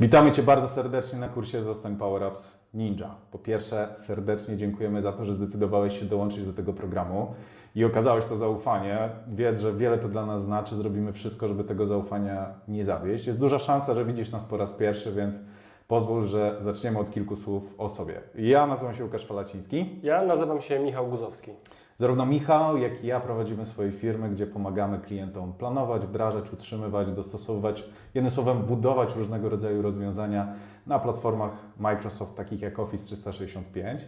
Witamy Cię bardzo serdecznie na kursie Zostań Power Ups Ninja. Po pierwsze, serdecznie dziękujemy za to, że zdecydowałeś się dołączyć do tego programu i okazałeś to zaufanie. Wiedz, że wiele to dla nas znaczy. Zrobimy wszystko, żeby tego zaufania nie zawieść. Jest duża szansa, że widzisz nas po raz pierwszy, więc pozwól, że zaczniemy od kilku słów o sobie. Ja nazywam się Łukasz Falaciński. Ja nazywam się Michał Guzowski. Zarówno Michał, jak i ja prowadzimy swoje firmy, gdzie pomagamy klientom planować, wdrażać, utrzymywać, dostosowywać, jednym słowem budować różnego rodzaju rozwiązania na platformach Microsoft, takich jak Office 365.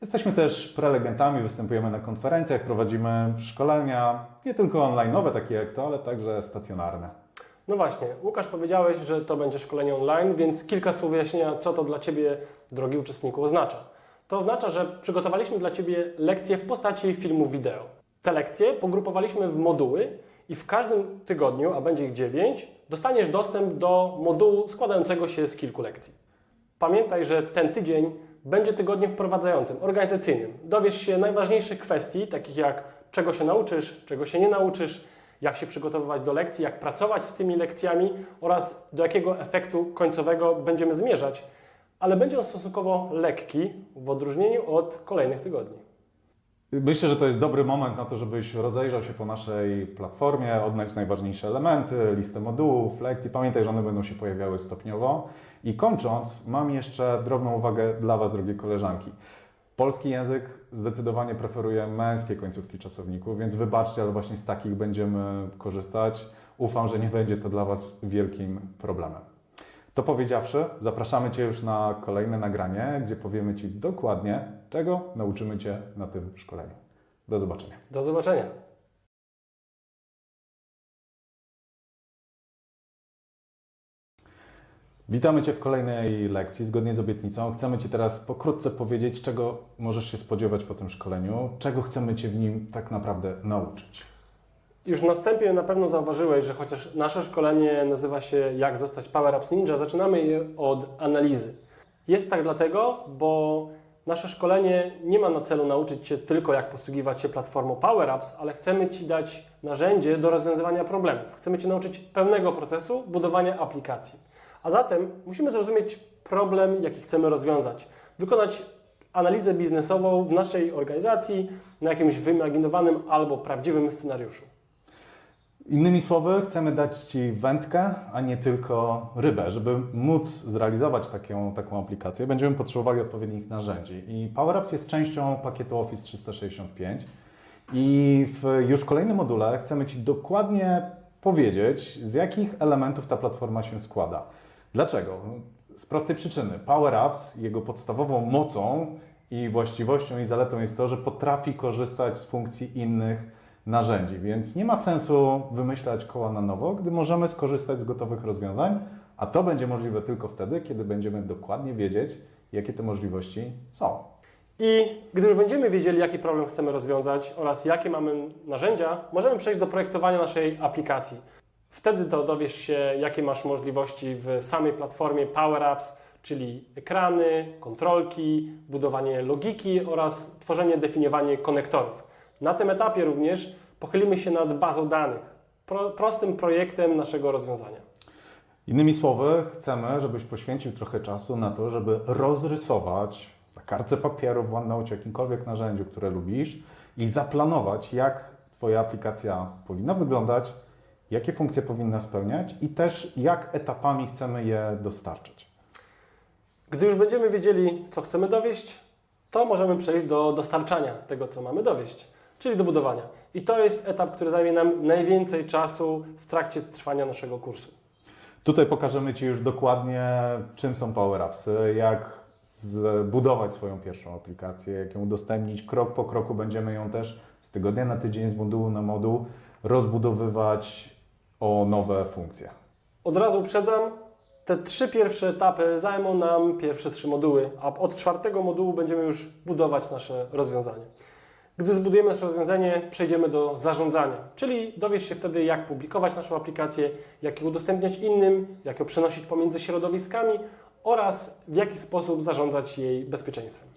Jesteśmy też prelegentami, występujemy na konferencjach, prowadzimy szkolenia, nie tylko online'owe, takie jak to, ale także stacjonarne. No właśnie, Łukasz powiedziałeś, że to będzie szkolenie online, więc kilka słów wyjaśnienia, co to dla Ciebie, drogi uczestniku, oznacza. To oznacza, że przygotowaliśmy dla Ciebie lekcje w postaci filmów wideo. Te lekcje pogrupowaliśmy w moduły i w każdym tygodniu, a będzie ich 9, dostaniesz dostęp do modułu składającego się z kilku lekcji. Pamiętaj, że ten tydzień będzie tygodniem wprowadzającym, organizacyjnym. Dowiesz się najważniejszych kwestii, takich jak czego się nauczysz, czego się nie nauczysz, jak się przygotowywać do lekcji, jak pracować z tymi lekcjami oraz do jakiego efektu końcowego będziemy zmierzać, ale będzie on stosunkowo lekki w odróżnieniu od kolejnych tygodni. Myślę, że to jest dobry moment na to, żebyś rozejrzał się po naszej platformie, odnaleźć najważniejsze elementy, listę modułów, lekcji. Pamiętaj, że one będą się pojawiały stopniowo. I kończąc, mam jeszcze drobną uwagę dla Was, drogie koleżanki. Polski język zdecydowanie preferuje męskie końcówki czasowników, więc wybaczcie, ale właśnie z takich będziemy korzystać. Ufam, że nie będzie to dla Was wielkim problemem. To powiedziawszy, zapraszamy Cię już na kolejne nagranie, gdzie powiemy Ci dokładnie, czego nauczymy Cię na tym szkoleniu. Do zobaczenia. Do zobaczenia. Witamy Cię w kolejnej lekcji. Zgodnie z obietnicą chcemy Ci teraz pokrótce powiedzieć, czego możesz się spodziewać po tym szkoleniu, czego chcemy Cię w nim tak naprawdę nauczyć. Już na wstępie na pewno zauważyłeś, że chociaż nasze szkolenie nazywa się Jak zostać Power Ups Ninja, zaczynamy je od analizy. Jest tak dlatego, bo nasze szkolenie nie ma na celu nauczyć Cię tylko jak posługiwać się platformą Power Ups, ale chcemy Ci dać narzędzie do rozwiązywania problemów. Chcemy Cię nauczyć pełnego procesu budowania aplikacji. A zatem musimy zrozumieć problem, jaki chcemy rozwiązać. Wykonać analizę biznesową w naszej organizacji na jakimś wyimaginowanym albo prawdziwym scenariuszu. Innymi słowy, chcemy dać Ci wędkę, a nie tylko rybę. Żeby móc zrealizować taką, taką aplikację, będziemy potrzebowali odpowiednich narzędzi. I PowerApps jest częścią pakietu Office 365. I w już kolejnym module chcemy Ci dokładnie powiedzieć, z jakich elementów ta platforma się składa. Dlaczego? Z prostej przyczyny. PowerApps, jego podstawową mocą i właściwością i zaletą jest to, że potrafi korzystać z funkcji innych narzędzi, więc nie ma sensu wymyślać koła na nowo, gdy możemy skorzystać z gotowych rozwiązań, a to będzie możliwe tylko wtedy, kiedy będziemy dokładnie wiedzieć, jakie te możliwości są. I gdy już będziemy wiedzieli, jaki problem chcemy rozwiązać oraz jakie mamy narzędzia, możemy przejść do projektowania naszej aplikacji. Wtedy to dowiesz się, jakie masz możliwości w samej platformie Power Apps, czyli ekrany, kontrolki, budowanie logiki oraz tworzenie, definiowanie konektorów. Na tym etapie również pochylimy się nad bazą danych, pro, prostym projektem naszego rozwiązania. Innymi słowy, chcemy, żebyś poświęcił trochę czasu na to, żeby rozrysować na kartce papieru, w OneNote, jakimkolwiek narzędziu, które lubisz i zaplanować, jak Twoja aplikacja powinna wyglądać, jakie funkcje powinna spełniać i też jak etapami chcemy je dostarczyć. Gdy już będziemy wiedzieli, co chcemy dowieść, to możemy przejść do dostarczania tego, co mamy dowieść, czyli do budowania. I to jest etap, który zajmie nam najwięcej czasu w trakcie trwania naszego kursu. Tutaj pokażemy Ci już dokładnie, czym są Power Appsy, jak zbudować swoją pierwszą aplikację, jak ją udostępnić. Krok po kroku będziemy ją też z tygodnia na tydzień, z modułu na moduł rozbudowywać o nowe funkcje. Od razu uprzedzam, te trzy pierwsze etapy zajmą nam pierwsze trzy moduły, a od czwartego modułu będziemy już budować nasze rozwiązanie. Gdy zbudujemy nasze rozwiązanie, przejdziemy do zarządzania, czyli dowiesz się wtedy, jak publikować naszą aplikację, jak ją udostępniać innym, jak ją przenosić pomiędzy środowiskami oraz w jaki sposób zarządzać jej bezpieczeństwem.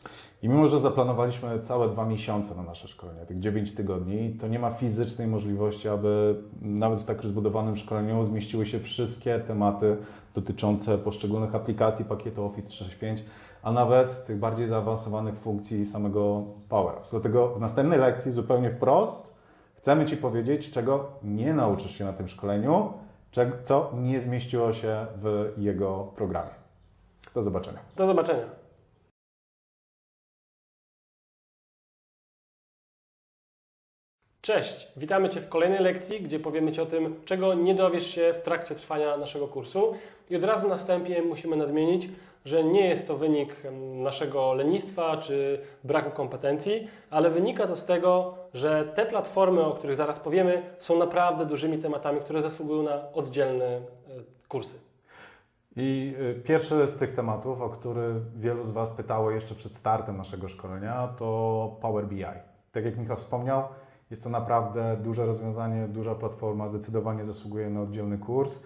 I mimo, że zaplanowaliśmy całe dwa miesiące na nasze szkolenia, tych 9 tygodni, to nie ma fizycznej możliwości, aby nawet w tak rozbudowanym szkoleniu zmieściły się wszystkie tematy dotyczące poszczególnych aplikacji pakietu Office 365, a nawet tych bardziej zaawansowanych funkcji samego Power Apps. Dlatego w następnej lekcji zupełnie wprost chcemy Ci powiedzieć, czego nie nauczysz się na tym szkoleniu, co nie zmieściło się w jego programie. Do zobaczenia. Do zobaczenia. Cześć, witamy Cię w kolejnej lekcji, gdzie powiemy Ci o tym, czego nie dowiesz się w trakcie trwania naszego kursu. I od razu na wstępie musimy nadmienić, że nie jest to wynik em, naszego lenistwa czy braku kompetencji, ale wynika to z tego, że te platformy, o których zaraz powiemy, są naprawdę dużymi tematami, które zasługują na oddzielne e, kursy. I y, pierwszy z tych tematów, o który wielu z Was pytało jeszcze przed startem naszego szkolenia, to Power BI. Tak jak Michał wspomniał, jest to naprawdę duże rozwiązanie, duża platforma, zdecydowanie zasługuje na oddzielny kurs.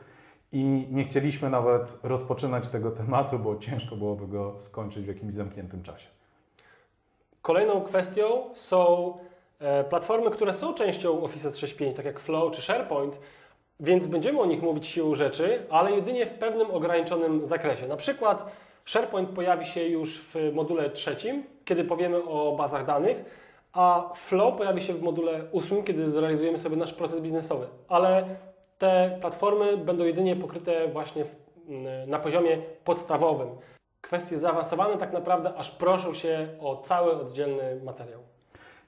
I nie chcieliśmy nawet rozpoczynać tego tematu, bo ciężko byłoby go skończyć w jakimś zamkniętym czasie. Kolejną kwestią są e, platformy, które są częścią Office 365, tak jak Flow czy SharePoint, więc będziemy o nich mówić siłą rzeczy, ale jedynie w pewnym ograniczonym zakresie. Na przykład SharePoint pojawi się już w module trzecim, kiedy powiemy o bazach danych, a Flow pojawi się w module ósmym, kiedy zrealizujemy sobie nasz proces biznesowy. Ale te platformy będą jedynie pokryte właśnie w, m, na poziomie podstawowym. Kwestie zaawansowane tak naprawdę aż proszą się o cały oddzielny materiał.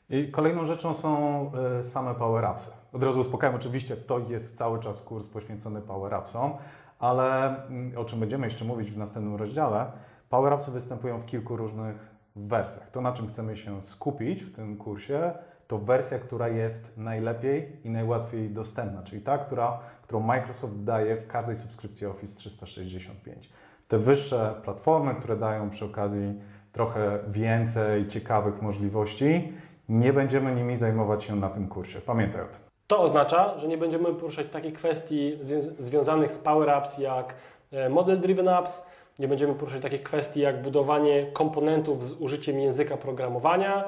I kolejną rzeczą są y, same Power Appsy. Od razu uspokajam, oczywiście to jest cały czas kurs poświęcony Power Appsom, ale mm, o czym będziemy jeszcze mówić w następnym rozdziale, Power Appsy występują w kilku różnych wersjach. To, na czym chcemy się skupić w tym kursie, to wersja, która jest najlepiej i najłatwiej dostępna, czyli ta, która, którą Microsoft daje w każdej subskrypcji Office 365. Te wyższe platformy, które dają przy okazji trochę więcej ciekawych możliwości, nie będziemy nimi zajmować się na tym kursie. Pamiętaj o tym. To oznacza, że nie będziemy poruszać takich kwestii zwią- związanych z Power Apps jak e, Model Driven Apps, nie będziemy poruszać takich kwestii jak budowanie komponentów z użyciem języka programowania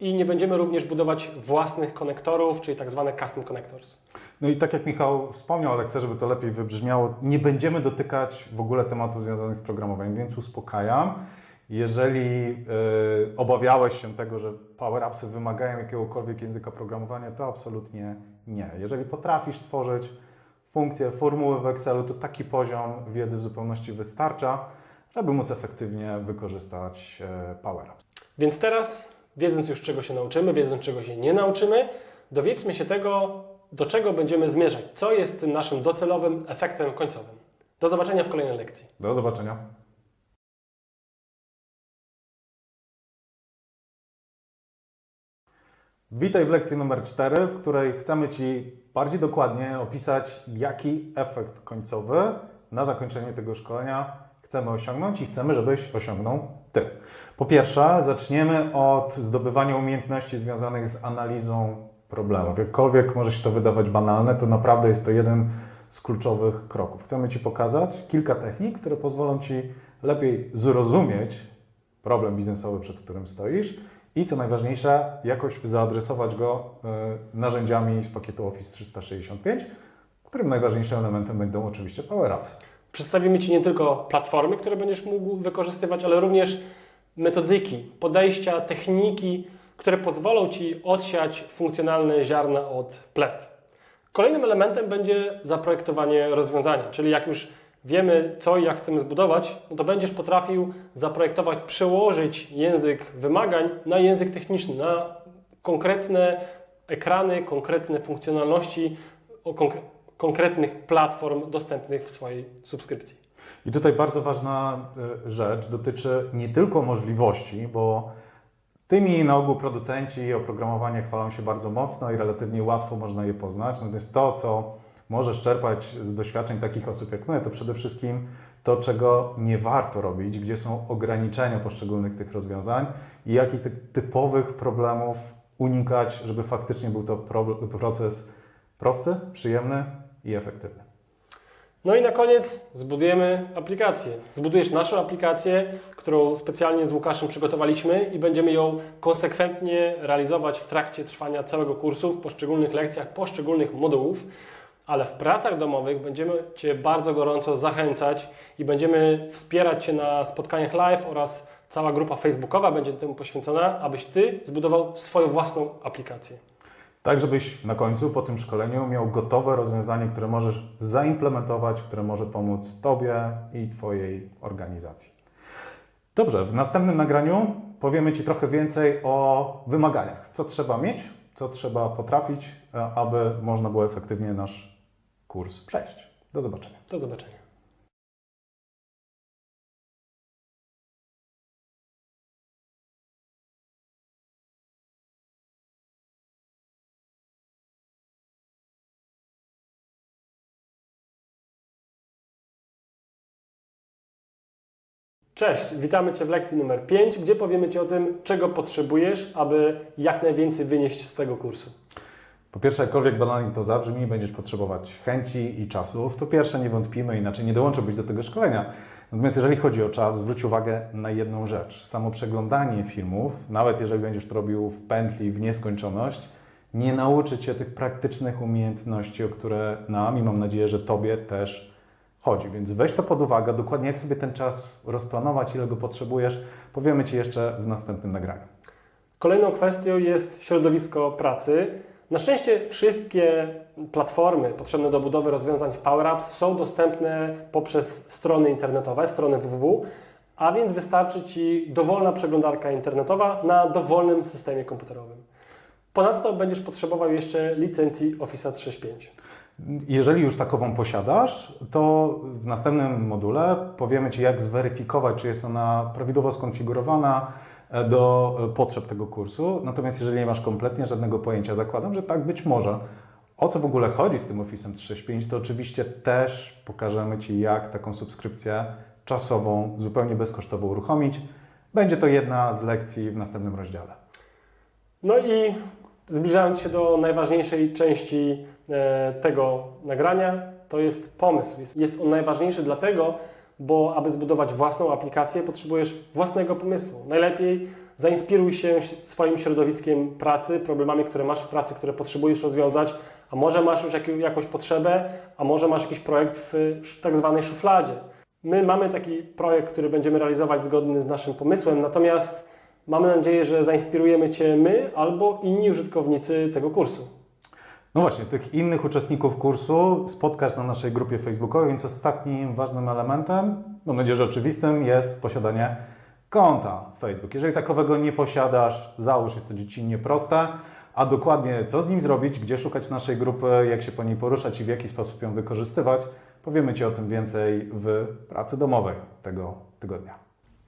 i nie będziemy również budować własnych konektorów, czyli tak zwane custom connectors. No i tak jak Michał wspomniał, ale chcę, żeby to lepiej wybrzmiało, nie będziemy dotykać w ogóle tematów związanych z programowaniem, więc uspokajam. Jeżeli y, obawiałeś się tego, że Power Appsy wymagają jakiegokolwiek języka programowania, to absolutnie nie. Jeżeli potrafisz tworzyć funkcje, formuły w Excelu, to taki poziom wiedzy w zupełności wystarcza, żeby móc efektywnie wykorzystać e, Power Apps. Więc teraz, wiedząc już czego się nauczymy, wiedząc czego się nie nauczymy, dowiedzmy się tego, do czego będziemy zmierzać, co jest tym naszym docelowym efektem końcowym. Do zobaczenia w kolejnej lekcji. Do zobaczenia. Witaj w lekcji numer 4, w której chcemy Ci bardziej dokładnie opisać, jaki efekt końcowy na zakończenie tego szkolenia chcemy osiągnąć i chcemy, żebyś osiągnął Ty. Po pierwsze, zaczniemy od zdobywania umiejętności związanych z analizą problemów. Jakkolwiek może się to wydawać banalne, to naprawdę jest to jeden z kluczowych kroków. Chcemy Ci pokazać kilka technik, które pozwolą Ci lepiej zrozumieć problem biznesowy, przed którym stoisz i co najważniejsze, jakoś zaadresować go y, narzędziami z pakietu Office 365, którym najważniejszym elementem będą oczywiście Power Apps. Przedstawimy Ci nie tylko platformy, które będziesz mógł wykorzystywać, ale również metodyki, podejścia, techniki, które pozwolą Ci odsiać funkcjonalne ziarna od plew. Kolejnym elementem będzie zaprojektowanie rozwiązania, czyli jak już wiemy, co i jak chcemy zbudować, no to będziesz potrafił zaprojektować, przełożyć język wymagań na język techniczny, na konkretne ekrany, konkretne funkcjonalności konkre- konkretnych platform dostępnych w swojej subskrypcji. I tutaj bardzo ważna y, rzecz dotyczy nie tylko możliwości, bo tymi na ogół producenci oprogramowania chwalą się bardzo mocno i relatywnie łatwo można je poznać. Natomiast to, co możesz czerpać z doświadczeń takich osób jak my, to przede wszystkim to, czego nie warto robić, gdzie są ograniczenia poszczególnych tych rozwiązań i jakich ty- typowych problemów unikać, żeby faktycznie był to pro- proces prosty, przyjemny i efektywny. No i na koniec zbudujemy aplikację. Zbudujesz naszą aplikację, którą specjalnie z Łukaszem przygotowaliśmy i będziemy ją konsekwentnie realizować w trakcie trwania całego kursu, w poszczególnych lekcjach, poszczególnych modułów. Ale w pracach domowych będziemy Cię bardzo gorąco zachęcać i będziemy wspierać Cię na spotkaniach live oraz cała grupa facebookowa będzie temu poświęcona, abyś Ty zbudował swoją własną aplikację. Tak, żebyś na końcu po tym szkoleniu miał gotowe rozwiązanie, które możesz zaimplementować, które może pomóc Tobie i Twojej organizacji. Dobrze, w następnym nagraniu powiemy Ci trochę więcej o wymaganiach. Co trzeba mieć, co trzeba potrafić, e, aby można było efektywnie nasz kurs przejść. Do zobaczenia. Do zobaczenia. Cześć, witamy Cię w lekcji numer 5, gdzie powiemy Ci o tym, czego potrzebujesz, aby jak najwięcej wynieść z tego kursu. Po pierwsze, jakkolwiek banalnie to zabrzmi, będziesz potrzebować chęci i czasu. W to pierwsze nie wątpimy, inaczej nie dołączyłbyś do tego szkolenia. Natomiast jeżeli chodzi o czas, zwróć uwagę na jedną rzecz. Samo przeglądanie filmów, nawet jeżeli będziesz to robił w pętli, w nieskończoność, nie nauczy Cię tych praktycznych umiejętności, o które nam i mam nadzieję, że Tobie też chodzi. Więc weź to pod uwagę, dokładnie jak sobie ten czas rozplanować, ile go potrzebujesz, powiemy Ci jeszcze w następnym nagraniu. Kolejną kwestią jest środowisko pracy. Na szczęście wszystkie platformy potrzebne do budowy rozwiązań w Power Apps są dostępne poprzez strony internetowe, strony www, a więc wystarczy Ci dowolna przeglądarka internetowa na dowolnym systemie komputerowym. Ponadto będziesz potrzebował jeszcze licencji Office 365. Jeżeli już takową posiadasz, to w następnym module powiemy Ci, jak zweryfikować, czy jest ona prawidłowo skonfigurowana do e, potrzeb tego kursu. Natomiast jeżeli nie masz kompletnie żadnego pojęcia, zakładam, że tak być może. O co w ogóle chodzi z tym Office'em 365, to oczywiście też pokażemy Ci, jak taką subskrypcję czasową, zupełnie bezkosztowo uruchomić. Będzie to jedna z lekcji w następnym rozdziale. No i zbliżając się do najważniejszej części e, tego nagrania, to jest pomysł. Jest on najważniejszy dlatego, bo aby zbudować własną aplikację, potrzebujesz własnego pomysłu. Najlepiej zainspiruj się swoim środowiskiem pracy, problemami, które masz w pracy, które potrzebujesz rozwiązać, a może masz już jak, jakąś potrzebę, a może masz jakiś projekt w tak zwanej szufladzie. My mamy taki projekt, który będziemy realizować zgodny z naszym pomysłem, natomiast mamy nadzieję, że zainspirujemy Cię my albo inni użytkownicy tego kursu. No właśnie, tych innych uczestników kursu spotkasz na naszej grupie facebookowej, więc ostatnim ważnym elementem, mam nadzieję, że oczywistym, jest posiadanie konta Facebook. Jeżeli takowego nie posiadasz, załóż, jest to dziecinnie proste, a dokładnie co z nim zrobić, gdzie szukać naszej grupy, jak się po niej poruszać i w jaki sposób ją wykorzystywać, powiemy Ci o tym więcej w pracy domowej tego tygodnia.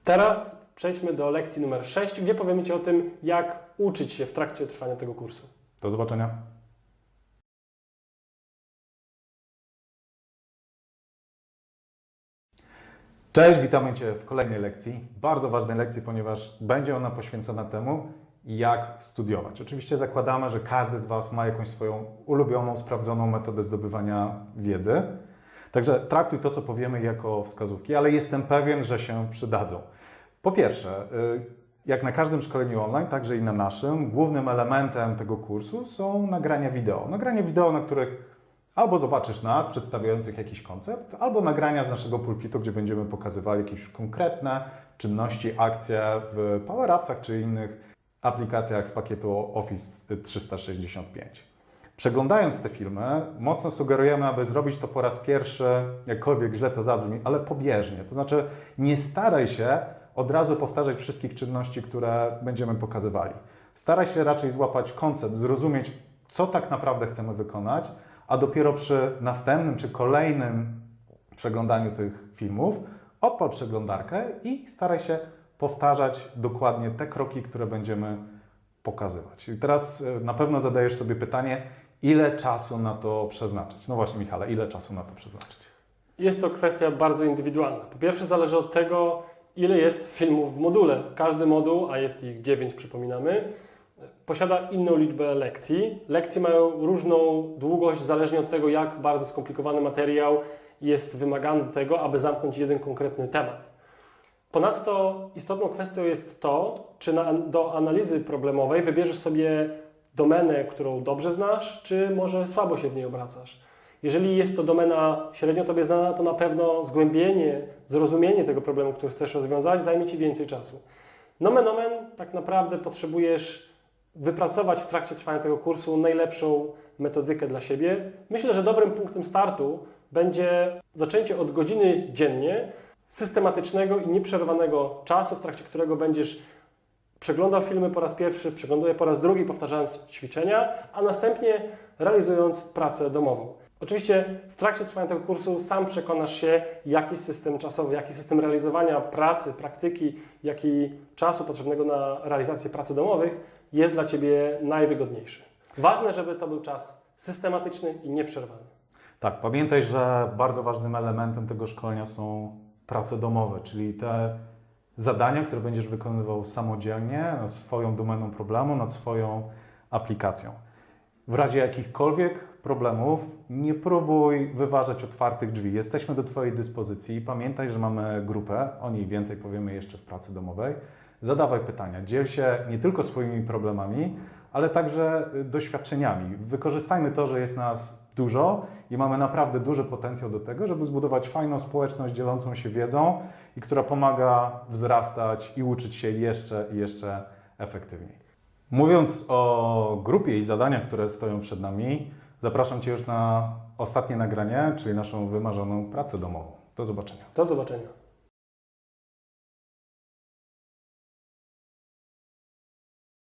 Teraz przejdźmy do lekcji numer 6, gdzie powiemy Ci o tym, jak uczyć się w trakcie trwania tego kursu. Do zobaczenia. Cześć, witamy Cię w kolejnej lekcji. Bardzo ważnej lekcji, ponieważ będzie ona poświęcona temu, jak studiować. Oczywiście zakładamy, że każdy z Was ma jakąś swoją ulubioną, sprawdzoną metodę zdobywania wiedzy. Także traktuj to, co powiemy, jako wskazówki, ale jestem pewien, że się przydadzą. Po pierwsze, y, jak na każdym szkoleniu online, także i na naszym, głównym elementem tego kursu są nagrania wideo. Nagrania wideo, na których albo zobaczysz nas przedstawiających jakiś koncept, albo nagrania z naszego pulpitu, gdzie będziemy pokazywali jakieś konkretne czynności, akcje w Power Appsach czy innych aplikacjach z pakietu Office 365. Przeglądając te filmy, mocno sugerujemy, aby zrobić to po raz pierwszy, jakkolwiek źle to zabrzmi, ale pobieżnie. To znaczy, nie staraj się od razu powtarzać wszystkich czynności, które będziemy pokazywali. Staraj się raczej złapać koncept, zrozumieć, co tak naprawdę chcemy wykonać, a dopiero przy następnym czy kolejnym przeglądaniu tych filmów odpal przeglądarkę i staraj się powtarzać dokładnie te kroki, które będziemy pokazywać. I teraz y, na pewno zadajesz sobie pytanie, ile czasu na to przeznaczyć? No właśnie, Michale, ile czasu na to przeznaczyć? Jest to kwestia bardzo indywidualna. Po pierwsze, zależy od tego, ile jest filmów w module. Każdy moduł, a jest ich 9, przypominamy, posiada inną liczbę lekcji. Lekcje mają różną długość, zależnie od tego, jak bardzo skomplikowany materiał jest wymagany do tego, aby zamknąć jeden konkretny temat. Ponadto istotną kwestią jest to, czy na, do analizy problemowej wybierzesz sobie domenę, którą dobrze znasz, czy może słabo się w niej obracasz. Jeżeli jest to domena średnio Tobie znana, to na pewno zgłębienie, zrozumienie tego problemu, który chcesz rozwiązać, zajmie Ci więcej czasu. Nomen omen, tak naprawdę potrzebujesz wypracować w trakcie trwania tego kursu najlepszą metodykę dla siebie. Myślę, że dobrym punktem startu będzie zaczęcie od godziny dziennie systematycznego i nieprzerwanego czasu, w trakcie którego będziesz przeglądał filmy po raz pierwszy, przeglądał je po raz drugi, powtarzając ćwiczenia, a następnie realizując pracę domową. Oczywiście w trakcie trwania tego kursu sam przekonasz się, jaki system czasowy, jaki system realizowania pracy, praktyki, jaki czasu potrzebnego na realizację pracy domowych jest dla Ciebie najwygodniejszy. Ważne, żeby to był czas systematyczny i nieprzerwany. Tak, pamiętaj, że bardzo ważnym elementem tego szkolenia są prace domowe, czyli te zadania, które będziesz wykonywał samodzielnie, nad swoją domeną problemu, nad swoją aplikacją. W razie jakichkolwiek problemów nie próbuj wyważać otwartych drzwi. Jesteśmy do Twojej dyspozycji. Pamiętaj, że mamy grupę, o niej więcej powiemy jeszcze w pracy domowej. Zadawaj pytania, dziel się nie tylko swoimi problemami, ale także y, doświadczeniami. Wykorzystajmy to, że jest nas dużo i mamy naprawdę duży potencjał do tego, żeby zbudować fajną społeczność dzielącą się wiedzą i która pomaga wzrastać i uczyć się jeszcze i jeszcze efektywniej. Mówiąc o grupie i zadaniach, które stoją przed nami, zapraszam Cię już na ostatnie nagranie, czyli naszą wymarzoną pracę domową. Do zobaczenia. Do zobaczenia.